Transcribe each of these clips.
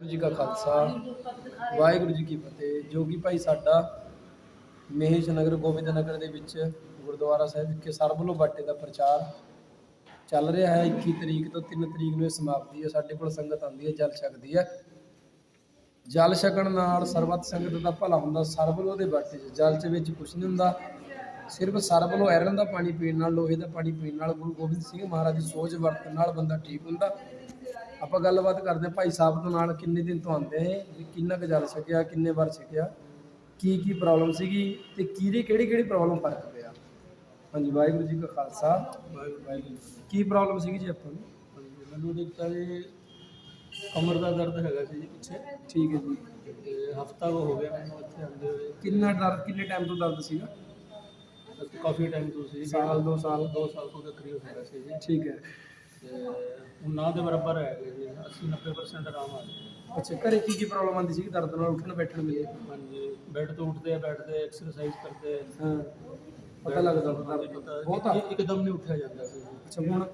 ਜੀ ਕਾ ਖਾਲਸਾ, ਵਾਹਿਗੁਰੂ ਜੀ ਕੀ ਫਤਿਹ। ਜੋ ਕਿ ਭਾਈ ਸਾਡਾ ਮਹੇਸ਼ ਨਗਰ, ਗੋਬਿੰਦ ਨਗਰ ਦੇ ਵਿੱਚ ਗੁਰਦੁਆਰਾ ਸਾਹਿਬ ਵਿਖੇ ਸਰਬਲੋ ਬਾਟੇ ਦਾ ਪ੍ਰਚਾਰ ਚੱਲ ਰਿਹਾ ਹੈ। 21 ਤਰੀਕ ਤੋਂ 3 ਤਰੀਕ ਨੂੰ ਇਹ ਸਮਾਪਤੀ ਹੈ। ਸਾਡੇ ਕੋਲ ਸੰਗਤ ਆਉਂਦੀ ਹੈ, ਜਲ ਛਕਦੀ ਹੈ। ਜਲ ਛਕਣ ਨਾਲ ਸਰਬੱਤ ਸੰਗਤ ਦਾ ਭਲਾ ਹੁੰਦਾ। ਸਰਬਲੋ ਦੇ ਬਾਟੇ 'ਚ ਜਲ 'ਚ ਵਿੱਚ ਕੁਛ ਨਹੀਂ ਹੁੰਦਾ। ਸਿਰਫ ਸਰਬਲੋ ਐਰਨ ਦਾ ਪਾਣੀ ਪੀਣ ਨਾਲ, ਲੋਹੇ ਦਾ ਪਾਣੀ ਪੀਣ ਨਾਲ ਗੁਰੂ ਗੋਬਿੰਦ ਸਿੰਘ ਮਹਾਰਾਜ ਦੀ ਸੋਚ ਵਰਤਣ ਨਾਲ ਬੰਦਾ ਠੀਕ ਹੁੰਦਾ। ਆਪਾਂ ਗੱਲਬਾਤ ਕਰਦੇ ਭਾਈ ਸਾਹਿਬ ਤੋਂ ਨਾਲ ਕਿੰਨੇ ਦਿਨ ਤੋਂ ਆਉਂਦੇ ਹੈ ਵੀ ਕਿੰਨਾ ਕੁ ਜਲ ਛਕਿਆ ਕਿੰਨੇ ਵਾਰ ਛਕਿਆ ਕੀ ਕੀ ਪ੍ਰੋਬਲਮ ਸੀਗੀ ਤੇ ਕਿਹਦੀ ਕਿਹੜੀ ਕਿਹੜੀ ਪ੍ਰੋਬਲਮ ਫ਼ਰਕ ਪਿਆ? ਹਾਂਜੀ ਵਾਹਿਗੁਰੂ ਜੀ ਕਾ ਖਾਲਸਾ। ਵਾਹਿਗੁਰੂ ਜੀ ਕੀ ਪ੍ਰੋਬਲਮ ਸੀਗੀ ਜੀ ਆਪਾਂ ਨੂੰ? ਮੈਨੂੰ ਦਿੱਤਾ ਜੀ ਕਮਰ ਦਾ ਦਰਦ ਹੈਗਾ ਸੀ ਜੀ ਪਿੱਛੇ। ਠੀਕ ਹੈ ਜੀ। ਹਫਤਾ ਹੋ ਗਿਆ ਮੈਨੂੰ ਇੱਥੇ ਆਉਂਦੇ ਹੋਏ। ਕਿੰਨਾ ਦਰਦ ਕਿੰਨੇ ਟਾਈਮ ਤੋਂ ਦਰਦ ਸੀਗਾ? ਕਾਫੀ ਟਾਈਮ ਤੋਂ ਸੀ। ਸਾਲ ਦੋ ਸਾਲ। ਦੋ ਸਾਲ ਤੋਂ ਦੇ ਕਰੀਬ ਹੈਗਾ ਸੀ ਜੀ। ਠੀਕ ਹੈ। ਤੇ ਹੁਣ ਨਾ ਦੇ ਬਰਾਬਰ ਹੈਗਾ ਜੀ 80 90% ਆਰਾਮ ਆ। ਗਿਆ ਅੱਛਾ ਘਰੇ ਕੀ ਕੀ ਪ੍ਰੋਬਲਮ ਆਉਂਦੀ ਸੀ ਦਰਦ ਨਾਲ ਉੱਠਣ ਬੈਠਣ ਵੇਲੇ ਹਾਂਜੀ ਬੈੱਡ ਤੋਂ ਉੱਠਦੇ ਆ ਬੈਠਦੇ ਐਕਸਰਸਾਈਜ਼ ਕਰਦੇ ਆ। ਹਾਂ ਪਤਾ ਲੱਗਦਾ ਹੁੰਦਾ ਹਾਂਜੀ, ਪਤਾ ਬਹੁਤ ਆ। ਇੱਕ- ਇੱਕਦਮ ਨਹੀਂ ਉੱਠਿਆ ਜਾਂਦਾ ਸੀ। ਜੀ। ਅੱਛਾ ਹੁਣ?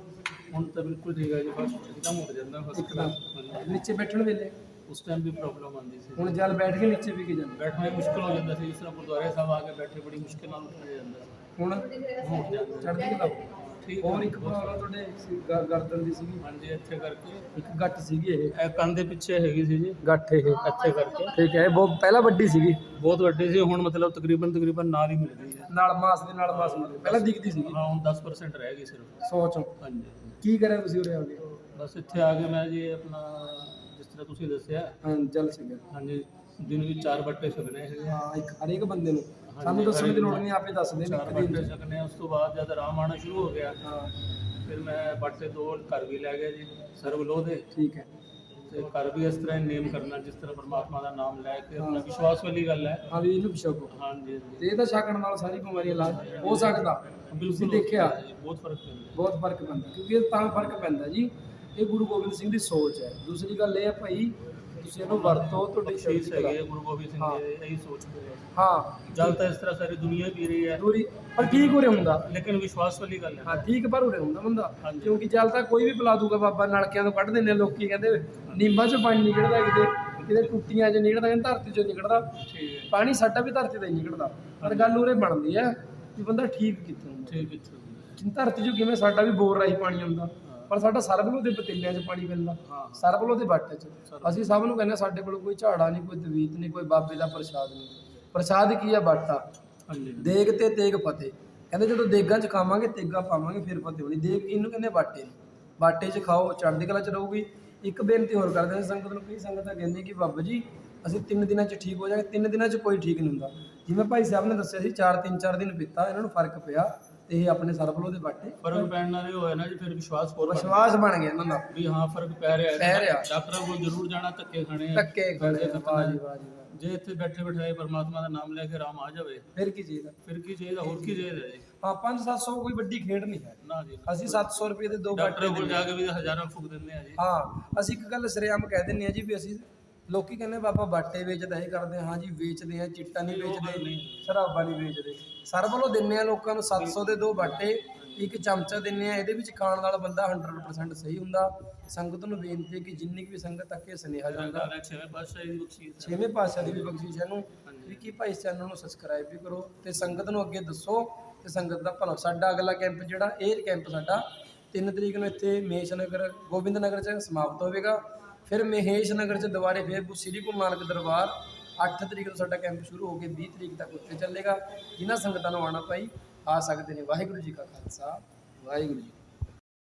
ਹੁਣ ਤਾਂ ਬਿਲਕੁਲ ਠੀਕ ਹੈ ਜੀ ਫਸਟ ਇੱਕਦਮ ਉੱਠ ਜਾਂਦਾ ਫਸਟ। ਹਾਂਜੀ। ਨੀਚੇ ਬੈਠਣ ਵੇਲੇ? ਉਸ ਟਾਈਮ ਵੀ ਪ੍ਰੋਬਲਮ ਆਉਂਦੀ ਸੀ। ਹੁਣ ਜਲ ਬੈਠ ਕੇ ਨੀਚੇ ਵੀ ਕੇ ਜਾਂਦਾ। ਬੈਠਣਾ ਵੀ ਮੁਸ਼ਕਲ ਹੋ ਜਾਂਦਾ ਸੀ ਜਿਸ ਤਰ੍ਹਾਂ ਗੁਰਦੁਆਰੇ ਸਾਹਿਬ ਆ ਕੇ ਬੈਠੇ ਬੜੀ ਮੁਸ਼ਕਲ ਨਾਲ ਉੱਠਿਆ ਜਾਂਦਾ ਸੀ। ਹੁਣ? ਹੁਣ ਉੱਠ ਜਾਂਦਾ। ਚੜ੍ਹਦੀ ਕਲਾ। ਠੀਕ ਹੋਰ। ਇੱਕ ਪ੍ਰੋਬਲਮ ਤੁਹਾਡੇ ਸੀ, ਗਰਦਨ ਦੀ ਸੀਗੀ? ਹਾਂਜੀ ਇੱਥੇ ਕਰਕੇ। ਇੱਕ ਗੱਟ ਸੀਗੀ ਇਹ? ਇਹ ਕੰਨ ਦੇ ਪਿੱਛੇ ਹੈਗੀ ਸੀ ਜੀ। ਗੱਠ ਇਹ ਇੱਥੇ ਕਰਕੇ। ਠੀਕ ਹੈ ਇਹ ਬਹੁਤ ਪਹਿਲਾਂ ਵੱਡੀ ਸੀਗੀ? ਬਹੁਤ ਵੱਡੀ ਸੀ ਹੁਣ ਮਤਲਬ ਤਕਰੀਬਨ ਤਕਰੀਬਨ ਨਾਲ ਹੀ ਮਿਲ ਗਈ ਹੈ। ਨਾਲ ਮਾਸ ਦੇ ਨਾਲ ਮਾਸ ਮਿਲ ਪਹਿਲਾਂ ਦਿਖਦੀ ਸੀਗੀ? ਹਾਂ ਹੁਣ 10% ਰਹਿ ਗਈ ਸਿਰਫ। ਸੋਚੋ ਹਾਂਜੀ। ਕੀ ਕਰਿਆ ਤੁਸੀਂ ਉਰੇ ਆ ਕੇ? ਬਸ ਇੱਥੇ ਆ ਕੇ ਮੈਂ ਜੀ ਆਪਣਾ ਜਿਸ ਤਰ੍ਹਾਂ ਤੁਸੀਂ ਦੱਸਿਆ। ਹਾਂ ਜਲ ਸੀਗਾ। ਹਾਂਜੀ। ਦਿਨ ਵਿੱਚ ਚਾਰ ਬੱਟੇ ਛਕਣੇ ਹੈਗੇ ਹਾਂ ਇੱਕ ਹਰੇਕ ਬੰਦੇ ਨੂੰ। ਸਾਨੂੰ ਦੱਸਣ ਦੀ ਲੋੜ ਨਹੀਂ ਆਪੇ ਦੱਸਦੇ ਨੇ ਚਾਰ ਬੱਟੇ। ਛਕਣੇ ਉਸ ਤੋਂ ਬਾਅਦ ਜਦ ਆਰਾਮ ਆਉਣਾ ਸ਼ੁਰੂ ਹੋ ਗਿਆ ਹਾਂ। ਫਿਰ ਮੈਂ ਬੱਟੇ ਦੋ ਘਰ ਵੀ ਲੈ ਗਿਆ ਜੀ ਸਰਬ ਲੋਹ ਦੇ ਠੀਕ ਹੈ। ਤੇ ਘਰ ਵੀ ਇਸ ਤਰ੍ਹਾਂ ਨੇਮ ਕਰਨਾ ਜਿਸ ਤਰ੍ਹਾਂ ਪਰਮਾਤਮਾ ਦਾ ਨਾਮ ਲੈ ਕੇ ਆਪਣਾ ਵਿਸ਼ਵਾਸ ਵਾਲੀ ਗੱਲ ਹੈ। ਹਾਂ ਵੀ ਇਹਨੂੰ ਪਿਛੋਕੋ। ਹਾਂਜੀ ਤੇ ਇਹਦਾ ਛਕਣ ਨਾਲ ਸਾਰੀ ਬਿਮਾਰੀਆਂ ਇਲਾਜ ਹੋ ਸਕਦਾ। ਬਿਲਕੁਲ ਦੇਖਿਆ। ਬਹੁਤ ਫ਼ਰਕ ਪੈਂਦਾ। ਬਹੁਤ ਫ਼ਰਕ ਪੈਂਦਾ ਕਿਉਂਕਿ ਇਹ ਤਾਂ ਫ਼ਰਕ ਪੈਂਦਾ ਜੀ। ਇਹ ਗੁਰੂ ਗੋਬਿੰਦ ਸਿੰਘ ਦੀ ਸੋਚ ਹੈ। ਦੂਸਰੀ ਗੱਲ ਇਹ ਹੈ ਭਾਈ ਤੁਸੀਂ ਇਹਨੂੰ ਵਰਤੋ ਤੁਹਾਡੀ ਸ਼ਹੀਦ ਸ਼ਹੀਦ ਹੈਗੇ ਗੁਰੂ ਗੋਬਿੰਦ ਸਿੰਘ ਹਾਂ। ਜੀ ਦੇ ਇਹੀ ਸੋਚਦੇ ਹੈ ਹਾਂ ਜਲ ਤਾਂ ਇਸ ਤਰ੍ਹਾਂ ਸਾਰੀ ਦੁਨੀਆ ਪੀ ਰਹੀ ਹੈ। ਦੂਰੀ ਪਰ ਠੀਕ ਉਰੇ ਹੁੰਦਾ। ਲੇਕਿਨ ਵਿਸ਼ਵਾਸ ਵਾਲੀ ਗੱਲ ਹੈ। ਹਾਂ ਠੀਕ ਪਰ ਉਰੇ ਹੁੰਦਾ ਬੰਦਾ। ਹਾਂਜੀ। ਕਿਉਂਕਿ ਜਲ ਤਾਂ ਕੋਈ ਵੀ ਪਿਲਾ ਦੂਗਾ ਬਾਬਾ ਨਲਕਿਆਂ ਤੋਂ ਕੱਢ ਦਿੰਦੇ ਆ ਲੋਕੀ ਕਹਿੰਦੇ ਨੀਂਬਾਂ 'ਚੋਂ ਪਾਣੀ ਨਿਕਲਦਾ ਕਿਤੇ ਕਿਤੇ ਟੁੱਟੀਆਂ 'ਚ ਨਿਕਲਦਾ ਕਹਿੰਦੇ ਧਰਤੀ 'ਚੋਂ ਨਿਕਲਦਾ। ਠੀਕ ਹੈ। ਪਾਣੀ ਸਾਡਾ ਵੀ ਧਰਤੀ ਦਾ ਹੀ ਨਿਕਲਦਾ। ਪਰ ਗੱਲ ਉਰੇ ਬਣਦੀ ਹੈ ਕਿ ਬੰਦਾ ਠੀਕ ਕਿੱਥੋਂ ਹੁੰਦਾ। ਠੀਕ ਹੈ ਕਿ ਧਰਤੀ 'ਚੋਂ ਕਿਵੇਂ ਸਾਡਾ ਵੀ ਬੋਰ ਰਾਹੀਂ ਪਾਣੀ ਆਉਂਦਾ। ਪਰ ਸਾਡਾ ਸਰਬਲੋ ਦੇ ਪਤੀਲਿਆਂ 'ਚ ਪਾਣੀ ਹਾਂ ਸਰਬਲੋ ਦੇ ਬਾਟੇ 'ਚ। ਅਸੀਂ ਸਭ ਨੂੰ ਕਹਿੰਦੇ ਸਾਡੇ ਕੋਲ ਕੋਈ ਝਾੜਾ ਨਹੀਂ ਕੋਈ ਤਵੀਤ ਨਹੀਂ ਕੋਈ ਬਾਬੇ ਦਾ ਪ੍ਰਸ਼ਾਦ ਨਹੀਂ। ਪ੍ਰਸ਼ਾਦ ਕੀ ਆ? ਬਾਟਾ ਦੇਗ ਤੇ ਤੇਗ ਫਤਿਹ। ਕਹਿੰਦੇ ਜਦੋਂ ਦੇਗਾਂ 'ਚ ਖਾਵਾਂਗੇ ਤੇਗਾਂ ਪਾਵਾਂਗੇ ਫਿਰ ਫਤਿਹ ਹੋਣੀ। ਦੇਗ ਇਹਨੂੰ ਕਹਿੰਦੇ ਬਾਟੇ ਨੂੰ। ਬਾਟੇ 'ਚ ਖਾਓ ਚੜ੍ਹਦੀ ਕਲਾ 'ਚ ਰਹੂਗੀ। ਇੱਕ ਬੇਨਤੀ ਹੋਰ ਕਰਦੇ ਹਾਂ ਸੰਗਤ ਨੂੰ ਕਈ ਸੰਗਤਾਂ ਕਹਿੰਦੀ ਕਿ ਬਾਬਾ ਜੀ ਅਸੀਂ ਤਿੰਨ ਦਿਨਾਂ 'ਚ ਠੀਕ ਹੋ ਜਾਵਾਂਗੇ ਤਿੰਨ ਦਿਨਾਂ 'ਚ ਕੋਈ ਠੀਕ ਨਹੀਂ ਹੁੰਦਾ। ਜਿਵੇਂ ਭਾਈ ਸਾਹਿਬ ਨੇ ਦੱਸਿਆ ਸੀ ਚਾਰ ਤਿੰਨ ਚਾਰ ਦਿਨ ਪੀਤਾ ਇਹਨਾਂ ਨੂੰ ਫ਼ਰਕ ਪਿਆ। ਤੇ ਇਹ ਆਪਣੇ ਸਰਬਲੋ ਦੇ ਬਾਟੇ ਫ਼ਰਕ ਪੈਣ ਨਾਲ ਇਹ ਹੋਇਆ ਨਾ ਜੀ ਫਿਰ ਵਿਸ਼ਵਾਸ ਹੋਰ ਵਿਸ਼ਵਾਸ ਬਣ ਗਿਆ ਇਹਨਾਂ ਦਾ। ਵੀ ਹਾਂ ਫ਼ਰਕ ਪੈ ਰਿਹਾ ਹੈ। ਪੈ ਰਿਹਾ। ਡਾਕਟਰਾਂ ਕੋਲ ਜ਼ਰੂਰ ਜਾਣਾ ਧੱਕੇ ਖਾਣੇ ਆ। ਧੱਕੇ ਖੜੇ ਆ, ਵਾਹ ਜੀ ਵਾਹ ਜੀ ਵਾਹ ਜੇ। ਇੱਥੇ ਬੈਠੇ ਬਿਠਾਏ ਪਰਮਾਤਮਾ ਦਾ ਨਾਮ ਲੈ ਕੇ ਆਰਾਮ ਆ ਜਾਵੇ। ਫਿਰ ਕੀ ਚਾਹੀਦਾ? ਫਿਰ ਕੀ ਚਾਹੀਦਾ? ਹੋਰ ਕੀ ਚਾਹੀਦਾ ਜੀ? ਹਾਂ 5-700 ਕੋਈ ਵੱਡੀ ਖੇਡ ਨਹੀਂ ਹੈ। ਨਾ ਜੀ ਅਸੀਂ 700 ਰੁਪਏ ਦੇ ਦੋ ਡਾਕਟਰ ਬਾਟੇ ਕੋਲ ਜਾ ਕੇ ਵੀ ਹਜ਼ਾਰਾਂ ਫੂਕ ਦਿੰਦੇ ਆ ਜੀ। ਹਾਂ ਅਸੀਂ ਇੱਕ ਗੱਲ ਸਰੇਆਮ ਕਹਿ ਦਿੰਨੇ ਆ ਜੀ ਵੀ ਅਸੀਂ ਲੋਕੀ ਕਹਿੰਦੇ ਬਾਬਾ ਬਾਟੇ ਵੇਚਦਾ ਇਹ ਕਰਦੇ ਹਾਂ ਜੀ ਵੇਚਦੇ ਆ ਚਿੱਟਾ ਨਹੀਂ ਵੇਚਦੇ ਸ਼ਰਾਬਾਂ ਨਹੀਂ ਵੇਚਦੇ। ਸਰ ਵੱਲੋਂ ਦਿੰਨੇ ਆ ਲੋਕਾਂ ਨੂੰ 700 ਦੇ ਦੋ ਬਾਟੇ ਇੱਕ ਚਮਚਾ ਦਿੰਨੇ ਆ ਇਹਦੇ ਵਿੱਚ ਖਾਣ ਵਾਲਾ ਬੰਦਾ 100% ਸਹੀ ਹੁੰਦਾ। ਸੰਗਤ ਨੂੰ ਬੇਨਤੀ ਹੈ ਕਿ ਜਿੰਨੀ ਵੀ ਸੰਗਤ ਤੱਕ ਇਹ ਸੁਨੇਹਾ ਜਾਂਦਾ ਛੇਵੇਂ ਪਾਤਸ਼ਾਹ ਦੀ ਵੀ ਬਖਸ਼ਿਸ਼ ਹੈ ਨੂੰ ਵੀ ਕੀ ਭਾਈ ਚੈਨਲ ਨੂੰ ਸਬਸਕ੍ਰਾਈਬ ਵੀ ਕਰੋ ਤੇ ਸੰਗਤ ਨੂੰ ਅੱਗੇ ਦੱਸੋ ਤੇ ਸੰਗਤ ਦਾ ਭਲਾ। ਸਾਡਾ ਅਗਲਾ ਕੈਂਪ ਜਿਹੜਾ ਇਹ ਕੈਂਪ ਸਾਡਾ 3 ਤਰੀਕ ਨੂੰ ਇੱਥੇ ਮਹੇਸ਼ ਨਗਰ ਗੋਬਿੰਦ ਨਗਰ ਚ ਸਮਾਪਤ ਹੋਵੇਗਾ। ਫਿਰ ਮਹੇਸ਼ ਨਗਰ ਚ ਦੁਬਾਰੇ ਫਿਰ ਸ੍ਰੀ ਗੁਰੂ ਨਾਨਕ ਦਰਬਾਰ 8 ਤਰੀਕ ਨੂੰ ਸਾਡਾ ਕੈਂਪ ਸ਼ੁਰੂ ਹੋ ਕੇ 20 ਤਰੀਕ ਤੱਕ ਉੱਥੇ ਚੱਲੇਗਾ। ਜਿਨ੍ਹਾਂ ਸੰਗਤਾਂ ਨੂੰ ਆਉਣਾ ਭਾਈ, ਆ ਸਕਦੇ ਨੇ। ਵਾਹਿਗੁਰੂ ਜੀ ਕਾ ਖਾਲਸਾ, ਵਾਹਿਗੁਰੂ ਜੀ